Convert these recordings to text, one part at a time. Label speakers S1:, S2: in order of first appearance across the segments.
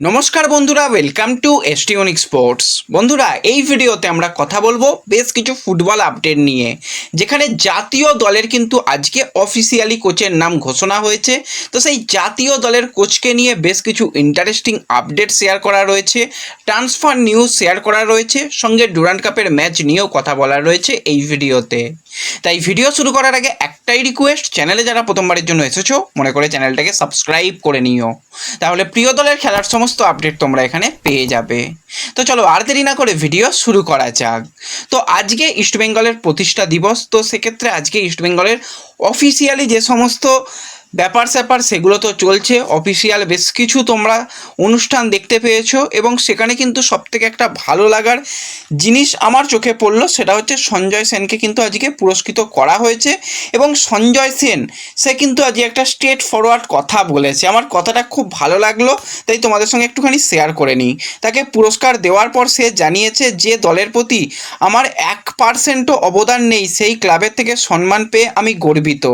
S1: নমস্কার বন্ধুরা welcome to এসটিওনিক sports বন্ধুরা, এই ভিডিওতে আমরা কথা বলব বেশ কিছু ফুটবল আপডেট নিয়ে, যেখানে জাতীয় দলের কিন্তু আজকে অফিসিয়ালি কোচের নাম ঘোষণা হয়েছে। তো সেই জাতীয় দলের কোচকে নিয়ে বেশ কিছু ইন্টারেস্টিং আপডেট শেয়ার করা রয়েছে ট্রান্সফার নিউজ শেয়ার করা রয়েছে, সঙ্গে ডুরান্ড কাপের ম্যাচ নিয়েও কথা বলা রয়েছে এই ভিডিওতে। তাই ভিডিও শুরু করার আগে একটাই রিকোয়েস্ট চ্যানেলে যারা প্রথমবারের জন্য এসেছ, মনে করে চ্যানেলটাকে সাবস্ক্রাইব করে নিও। তাহলে প্রিয় দলের খেলার সমস্ত আপডেট তোমরা এখানে পেয়ে যাবে। তো চলো আর দেরি না করে ভিডিও শুরু করা যাক। তো আজকে ইস্টবেঙ্গলের প্রতিষ্ঠা দিবস, তো সেক্ষেত্রে আজকে ইস্টবেঙ্গলের অফিসিয়ালি যে সমস্ত ব্যাপার স্যাপার সেগুলো তো চলছে। অফিসিয়াল বেশ কিছু তোমরা অনুষ্ঠান দেখতে পেয়েছ এবং সেখানে কিন্তু সবথেকে একটা ভালো লাগার জিনিস আমার চোখে পড়ল সেটা হচ্ছে সঞ্জয় সেনকে কিন্তু আজকে পুরস্কৃত করা হয়েছে এবং সঞ্জয় সেন, সে কিন্তু আজকে একটা স্ট্রেট ফরওয়ার্ড কথা বলেছে। আমার কথাটা খুব ভালো লাগল, তাই তোমাদের সঙ্গে একটুখানি শেয়ার করে নিই। তাকে পুরস্কার দেওয়ার পর সে জানিয়েছে যে দলের প্রতি আমার এক পার্সেন্টও অবদান নেই, সেই ক্লাবের থেকে সম্মান পেয়ে আমি গর্বিত।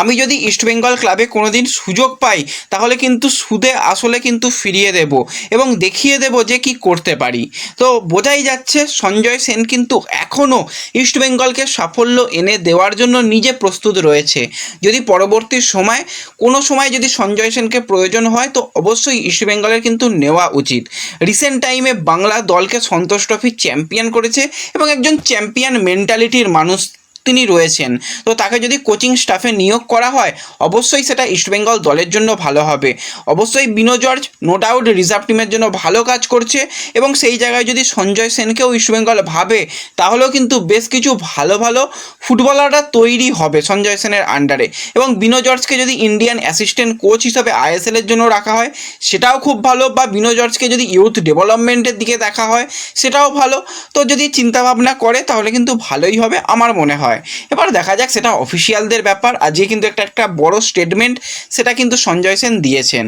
S1: আমি যদি ইস্টবেঙ্গল ক্লাবে কোনোদিন সুযোগ পাই, তাহলে কিন্তু সুদে আসলে কিন্তু ফিরিয়ে দেব এবং দেখিয়ে দেব যে কি করতে পারি। তো বোঝাই যাচ্ছে, সঞ্জয় সেন কিন্তু এখনও ইস্টবেঙ্গলকে সাফল্য এনে দেওয়ার জন্য নিজে প্রস্তুত রয়েছে। যদি পরবর্তী সময়, কোনো সময় যদি সঞ্জয় সেনকে প্রয়োজন হয়, তো অবশ্যই ইস্টবেঙ্গলের কিন্তু নেওয়া উচিত। রিসেন্ট টাইমে বাংলা দলকে সন্তোষ ট্রফি চ্যাম্পিয়ন করেছে এবং একজন চ্যাম্পিয়ন মেন্টালিটির মানুষ তিনি রয়েছেন। তো তাকে যদি কোচিং স্টাফে নিয়োগ করা হয়, অবশ্যই সেটা ইস্টবেঙ্গল দলের জন্য ভালো হবে। অবশ্যই Bino George no doubt reserve টিমের জন্য ভালো কাজ করছে এবং সেই জায়গায় যদি সঞ্জয় সেনকেও ইস্টবেঙ্গল ভাবে, তাহলেও কিন্তু বেশ কিছু ভালো ভালো ফুটবলাররা তৈরি হবে সঞ্জয় সেনের আন্ডারে এবং বিনো জর্জকে যদি ইন্ডিয়ান অ্যাসিস্ট্যান্ট কোচ হিসাবে আইএসএলের জন্য রাখা হয়, সেটাও খুব ভালো। বা বিনো জর্জকে যদি ইউথ ডেভেলপমেন্টের দিকে দেখা হয়, সেটাও ভালো। তো যদি চিন্তাভাবনা করে, তাহলে কিন্তু ভালোই হবে, আমার মনে হয়। এবার দেখা যাক সেটা অফিসিয়ালদের ব্যাপার আজকে কিন্তু একটা একটা বড় স্টেটমেন্ট সেটা কিন্তু সঞ্জয় সেন দিয়েছেন।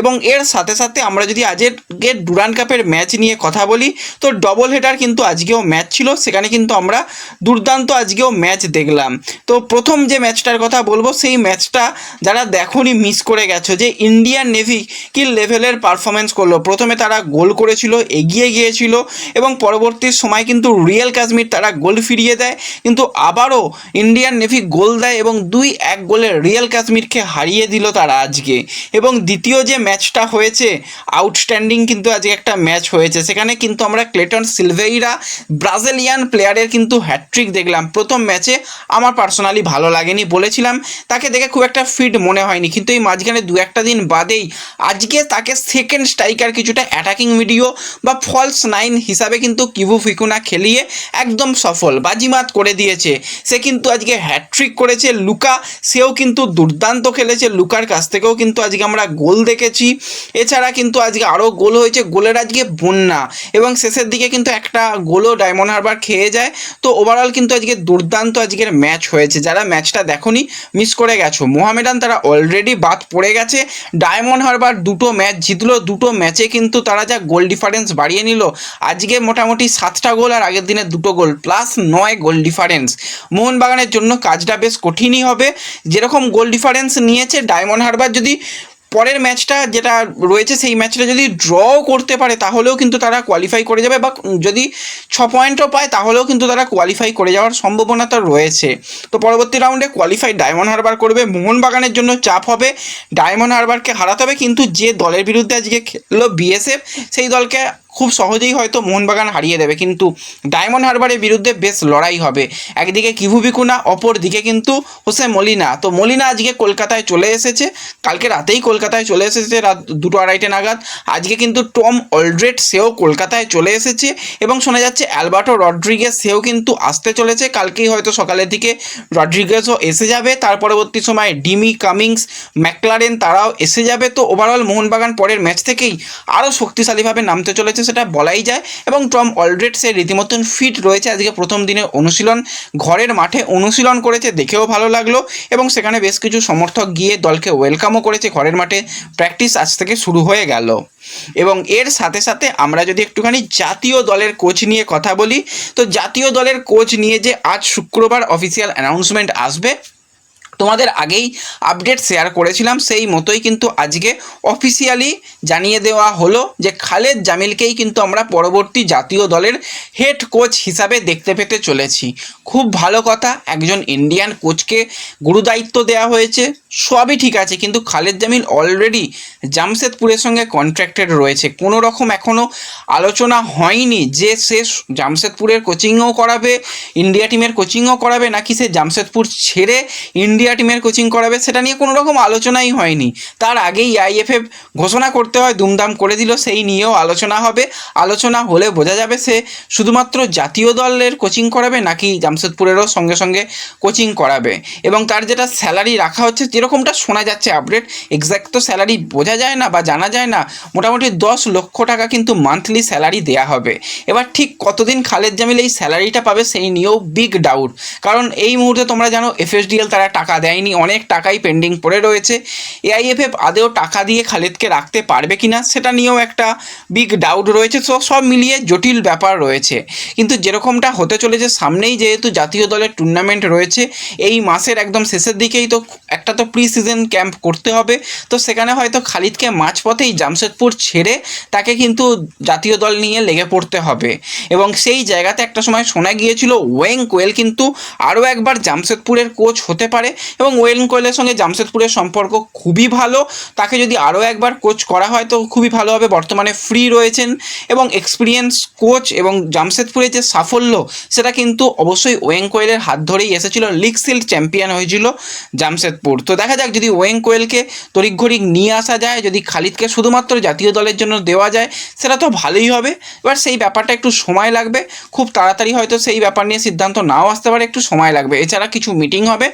S1: এবং এর সাথে সাথে আমরা যদি আজকের ডুরান কাপের ম্যাচ নিয়ে কথা বলি, তো ডবল হেডার কিন্তু আজকেও ম্যাচ ছিল, সেখানে কিন্তু আমরা দুর্দান্ত আজকেও ম্যাচ দেখলাম। তো প্রথম যে ম্যাচটার কথা বলব, সেই ম্যাচটা যারা দেখনি মিস করে গেছো, যে ইন্ডিয়ান নেভি কি লেভেলের পারফরমেন্স করল। প্রথমে তারা গোল করেছিল, এগিয়ে গিয়েছিল, এবং পরবর্তী সময় কিন্তু রিয়েল কাশ্মীর তারা গোল ফিরিয়ে দেয়। কিন্তু আবারও ইন্ডিয়ান নেভি গোল দেয় এবং দুই এক গোলে রিয়েল কাশ্মীরকে হারিয়ে দিল তারা আজকে। এবং দ্বিতীয় যে ম্যাচটা হয়েছে আউটস্ট্যান্ডিং কিন্তু আজকে একটা ম্যাচ হয়েছে। সেখানে কিন্তু আমরা ক্লেটন সিলভেইরা, ব্রাজিলিয়ান প্লেয়ারের কিন্তু হ্যাট্রিক দেখলাম। প্রথম ম্যাচে আমার পার্সোনালি ভালো লাগেনি, বলেছিলাম, তাকে দেখে খুব একটা ফিট মনে হয়নি। কিন্তু এই মাঝখানে দু একটা দিন বাদেই আজকে তাকে সেকেন্ড স্ট্রাইকার কিছুটা অ্যাটাকিং ভিডিও বা ফলস নাইন হিসাবে কিন্তু কিভু ফিকুনা খেলিয়ে একদম সফল, বাজিমাত করে দিয়েছে। সে কিন্তু আজকে হ্যাট্রিক করেছে লুকা, সেও কিন্তু দুর্দান্ত খেলেছে লুকার কাছ থেকেও কিন্তু আজকে আমরা গোল দেখেছি। এছাড়া কিন্তু আজকে আরও গোল হয়েছে গোলের আজকে বন্যা এবং শেষের দিকে কিন্তু একটা গোলও ডায়মন্ড হারবার খেয়ে যায়। তো ওভারঅল কিন্তু আজকে দুর্দান্ত আজকের ম্যাচ হয়েছে। যারা ম্যাচটা দেখনি মিস করে গেছো। মোহামেডান তারা অলরেডি বাদ পড়ে গেছে। ডায়মন্ড হারবার দুটো ম্যাচ জিতলো, দুটো ম্যাচে কিন্তু তারা যা গোল ডিফারেন্স বাড়িয়ে নিল, আজকে মোটামুটি সাতটা গোল আর আগের দিনে দুটো গোল প্লাস নয় গোল ডিফারেন্স মোহনবাগানের জন্য কাজটা বেশ কঠিনই হবে। যেরকম গোল ডিফারেন্স নিয়েছে ডায়মন্ড হারবার যদি পরের ম্যাচটা যেটা রয়েছে সেই ম্যাচটা যদি ড্রও করতে পারে, তাহলেও কিন্তু তারা কোয়ালিফাই করে যাবে। বা যদি ছ পয়েন্টও পায়, তাহলেও কিন্তু তারা কোয়ালিফাই করে যাওয়ার সম্ভাবনা তো রয়েছে। তো পরবর্তী রাউন্ডে কোয়ালিফাই ডায়মন্ড হারবার করবে। মোহনবাগানের জন্য চাপ হবে। ডায়মন্ড হারবারকে হারাতে হবে। কিন্তু যে দলের বিরুদ্ধে আজকে খেললো বিএসএফ সেই দলকে খুব সহজেই হয়তো মোহনবাগান হারিয়ে দেবে, কিন্তু ডায়মন্ড হারবারের বিরুদ্ধে বেশ লড়াই হবে। একদিকে কিভু বিকুনা অপর দিকে কিন্তু হোসে মলিনা। তো মলিনা আজকে কলকাতায় চলে এসেছে, কালকে রাতেই কলকাতায় চলে এসেছে, রাত দুটো আড়াইটে নাগাদ। আজকে কিন্তু টম অলড্রেড সেও কলকাতায় চলে এসেছে এবং শোনা যাচ্ছে অ্যালবার্টো রড্রিগেজ সেও কিন্তু আসতে চলেছে। কালকেই হয়তো সকালের দিকে রড্রিগেজও এসে যাবে। তার পরবর্তী সময় ডিমি কামিংস, ম্যাকলারেন তারাও এসে যাবে। তো ওভারঅল মোহনবাগান পরের ম্যাচ থেকেই আরও শক্তিশালীভাবে নামতে চলেছে সেটা বলাই যায় এবং টম অলরেড সে রীতিমতন ফিট রয়েছে আজকে প্রথম দিনে অনুশীলন। ঘরের মাঠে অনুশীলন করেছে, দেখেও ভালো লাগল এবং সেখানে বেশ কিছু সমর্থক গিয়ে দলকে ওয়েলকামও করেছে। ঘরের মাঠে প্র্যাকটিস আজ থেকে শুরু হয়ে গেল। এবং এর সাথে সাথে আমরা যদি একটুখানি জাতীয় দলের কোচ নিয়ে কথা বলি, তো জাতীয় দলের কোচ নিয়ে যে আজ শুক্রবার অফিসিয়াল অ্যানাউন্সমেন্ট আসবে তোমাদের আগেই আপডেট শেয়ার করেছিলাম, সেই মতোই কিন্তু আজকে অফিসিয়ালি জানিয়ে দেওয়া হলো যে খালেদ জামিলকেই কিন্তু আমরা পরবর্তী জাতীয় দলের হেড কোচ হিসাবে দেখতে পেতে চলেছি। খুব ভালো কথা, একজন ইন্ডিয়ান কোচকে গুরুদায়িত্ব দেওয়া হয়েছে, সবই ঠিক আছে, কিন্তু খালেদ জামিল অলরেডি জামশেদপুরের সঙ্গে কন্ট্রাক্টেড রয়েছে। কোনো রকম এখনও আলোচনা হয়নি যে সে জামশেদপুরের কোচিংও করাবে ইন্ডিয়া টিমের কোচিংও করাবে, নাকি সে জামশেদপুর ছেড়ে ইন্ডিয়া টিমের কোচিং করাবে, সেটা নিয়ে কোনো রকম আলোচনাই হয়নি। তার আগেই আইএফএফ ঘোষণা করতে হয়, দুমদাম করে দিল, সেই নিয়েও আলোচনা হবে। আলোচনা হলে বোঝা যাবে সে শুধুমাত্র জাতীয় দলের কোচিং করাবে, নাকি জামশেদপুরেরও সঙ্গে সঙ্গে কোচিং করাবে। এবং তার যেটা স্যালারি রাখা হচ্ছে, যেরকমটা শোনা যাচ্ছে আপডেট এক্স্যাক্ট তো স্যালারি বোঝা যায় না বা জানা যায় না, মোটামুটি দশ লক্ষ টাকা কিন্তু মান্থলি স্যালারি দেয়া হবে। এবার ঠিক কতদিন খালেদ জামিল এই স্যালারিটা পাবে, সেই নিয়েও বিগ ডাউট কারণ এই মুহূর্তে তোমরা জানো এফএসডিএল তারা টাকা দেয়নি, অনেক টাকাই পেন্ডিং পড়ে রয়েছে। এআইএফএফ আদেও টাকা দিয়ে খালেদকে রাখতে পারবে কি না সেটা নিয়েও একটা বিগ ডাউট রয়েছে। সো সব মিলিয়ে জটিল ব্যাপার রয়েছে। কিন্তু যেরকমটা হতে চলেছে, সামনেই যেহেতু জাতীয় দলের টুর্নামেন্ট রয়েছে, এই মাসের একদম শেষের দিকেই তো একটা তো প্রি সিজন ক্যাম্প করতে হবে। তো সেখানে হয়তো খালিদকে মাঝপথেই জামশেদপুর ছেড়ে তাকে কিন্তু জাতীয় দল নিয়ে লেগে পড়তে হবে। এবং সেই জায়গাতে একটা সময় শোনা গিয়েছিল ওয়েং কোয়েল কিন্তু আরও একবার জামশেদপুরের কোচ হতে পারে। এবং ওয়েং কোয়েলের সঙ্গে জামশেদপুরের সম্পর্ক খুবই ভালো। তাকে যদি আরও একবার কোচ করা হয় তো খুবই ভালো হবে। বর্তমানে ফ্রি রয়েছেন এবং এক্সপিরিয়েন্স কোচ এবং জামশেদপুরের যে সাফল্য, সেটা কিন্তু অবশ্যই ওয়েং কোয়েলের হাত ধরেই এসেছিল। লিগ সিল্ড চ্যাম্পিয়ন হয়েছিল জামশেদপুর। তো দেখা যাক যদি ওয়েং কোয়েলকে তড়িঘড়িক নিয়ে আসা যায়, যদি খালিদকে শুধুমাত্র জাতীয় দলের জন্য দেওয়া যায়, সেটা তো ভালোই হবে। এবার সেই ব্যাপারটা একটু সময় লাগবে। খুব তাড়াতাড়ি হয়তো সেই ব্যাপার নিয়ে সিদ্ধান্ত নাও আসতে পারে, একটু সময় লাগবে। এছাড়া কিছু মিটিং হবে।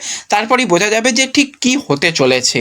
S1: তারপরই বোঝা যাবে যে ঠিক কি হতে চলেছে।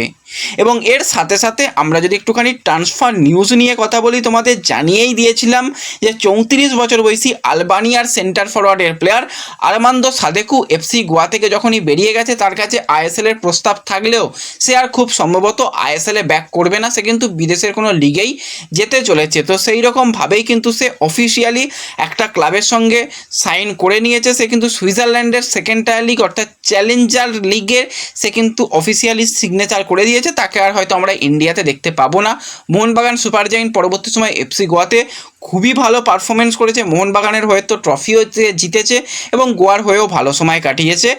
S1: এবং এর সাথে সাথে আমরা যদি একটুখানি ট্রান্সফার নিউজ নিয়ে কথা বলি, তোমাদের জানিয়েই দিয়েছিলাম যে চৌত্রিশ বছর বয়সী আলবানিয়ার centre ফরওয়ার্ডের player Armando Sadiku FC Goa থেকে যখনই বেরিয়ে গেছে, তার কাছে আইএসএল এর প্রস্তাব থাকলেও সে আর খুব সম্ভবত আইএসএল ব্যাক করবে না। সে কিন্তু বিদেশের কোনো লিগেই যেতে চলেছে। তো সেই রকমভাবেই কিন্তু সে অফিসিয়ালি একটা ক্লাবের সঙ্গে সাইন করে নিয়েছে। সে কিন্তু সুইজারল্যান্ডের সেকেন্ড টায়ার লিগ অর্থাৎ চ্যালেঞ্জার লিগের সে কিন্তু অফিসিয়ালি সিগনেচার করে দিয়েছে। তাকে আর হয়তো আমরা ইন্ডিয়াতে দেখতে পাবো না। মোহনবাগান সুপার জাইন পরবর্তী সময় এফসি গোয়াতে খুবই ভালো পারফরমেন্স করেছে। মোহনবাগানের হয়ে তো ট্রফিও জিতেছে এবং গোয়ার হয়েও ভালো সময় কাটিয়েছে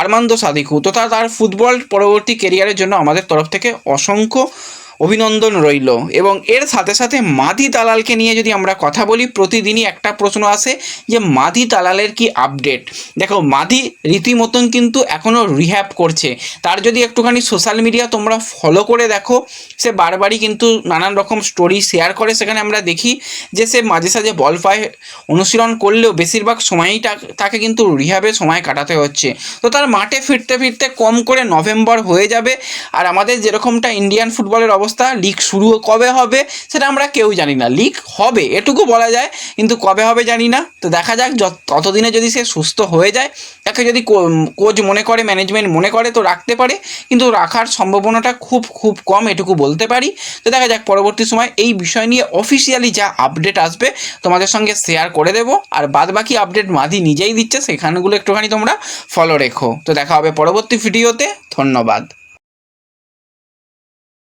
S1: আরমান্দ সাদিকু। তথা তার ফুটবল পরবর্তী কেরিয়ারের জন্য আমাদের তরফ থেকে অসংখ্য অভিনন্দন রইল। এবং এর সাথে সাথে মাধি দালালকে নিয়ে যদি আমরা কথা বলি, প্রতিদিনই একটা প্রশ্ন আসে যে মাধি দালালের কি আপডেট? দেখো মাধি রীতিমতন কিন্তু এখনও রিহ্যাব করছে। তার যদি একটুখানি সোশ্যাল মিডিয়া তোমরা ফলো করে দেখো, সে বারবারই কিন্তু নানান রকম স্টোরি শেয়ার করে। সেখানে আমরা দেখি যে, সে মাঝে সাঝে বল পায়, অনুশীলন করলেও বেশিরভাগ সময়ই তাকে কিন্তু রিহ্যাবে সময় কাটাতে হচ্ছে। তো তার মাঠে ফিরতে ফিরতে কম করে নভেম্বর হয়ে যাবে। আর আমাদের যেরকমটা ইন্ডিয়ান ফুটবলের অবস্থা লিগ শুরু কবে হবে সেটা আমরা কেউ জানি না। লিক হবে, এটুকু বলা যায়, কিন্তু কবে হবে জানি না। তো দেখা যাক ততদিনে যদি সে সুস্থ হয়ে যায়, তাকে যদি কোচ মনে করে ম্যানেজমেন্ট মনে করে, তো রাখতে পারে। কিন্তু রাখার সম্ভাবনাটা খুব খুব কম, এটুকু বলতে পারি। তো দেখা যাক, পরবর্তী সময় এই বিষয় নিয়ে অফিসিয়ালি যা আপডেট আসবে, তোমাদের সঙ্গে শেয়ার করে দেবো। আর বাদ বাকি আপডেট মাধি নিজেই দিচ্ছে, সেখানগুলো একটুখানি তোমরা ফলো রেখো। তো দেখা হবে পরবর্তী ভিডিওতে ধন্যবাদ।